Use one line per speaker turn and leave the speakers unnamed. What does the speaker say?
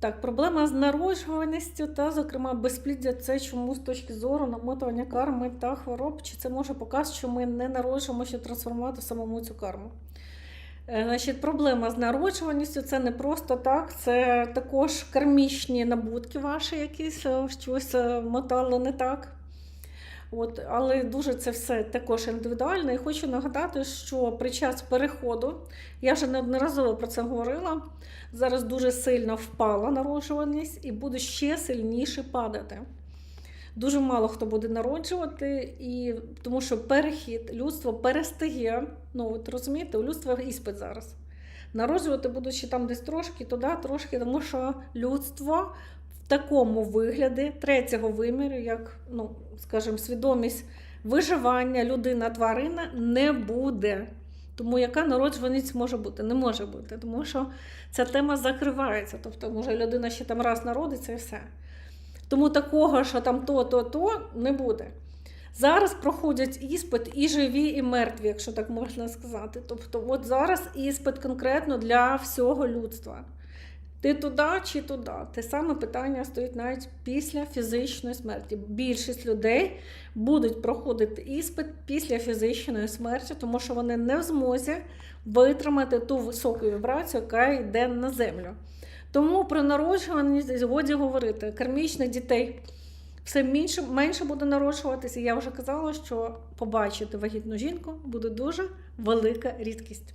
Так, проблема з народжуваністю та, зокрема, безпліддя це чому з точки зору намотування карми та хвороб, чи це може показ, що ми не народжуємо, щоб трансформувати самому цю карму. Е, Значить, проблема з народжуваністю це не просто так, це також кармічні набутки ваші якісь, е, щось е, мотало не так. От, але дуже це все також індивідуально. І хочу нагадати, що при час переходу, я вже неодноразово про це говорила, зараз дуже сильно впала народжуваність і буде ще сильніше падати. Дуже мало хто буде народжувати, і тому що перехід людство перестає. Ну, от розумієте, у людства іспит зараз. Народжувати будучи там десь трошки, туди, трошки, тому що людство такому вигляді третього виміру, як, ну, скажімо, свідомість виживання людина, тварина не буде. Тому яка народжуваність може бути? Не може бути, тому що ця тема закривається. Тобто, може, людина ще там раз народиться і все. Тому такого, що там то, то, то не буде. Зараз проходять іспит і живі, і мертві, якщо так можна сказати. Тобто, от зараз іспит конкретно для всього людства. Ти туди чи туди? Те саме питання стоїть навіть після фізичної смерті. Більшість людей будуть проходити іспит після фізичної смерті, тому що вони не в змозі витримати ту високу вібрацію, яка йде на землю. Тому про народжуваність годі говорити. Кармічних дітей все менше, менше буде народжуватися. Я вже казала, що побачити вагітну жінку буде дуже велика рідкість.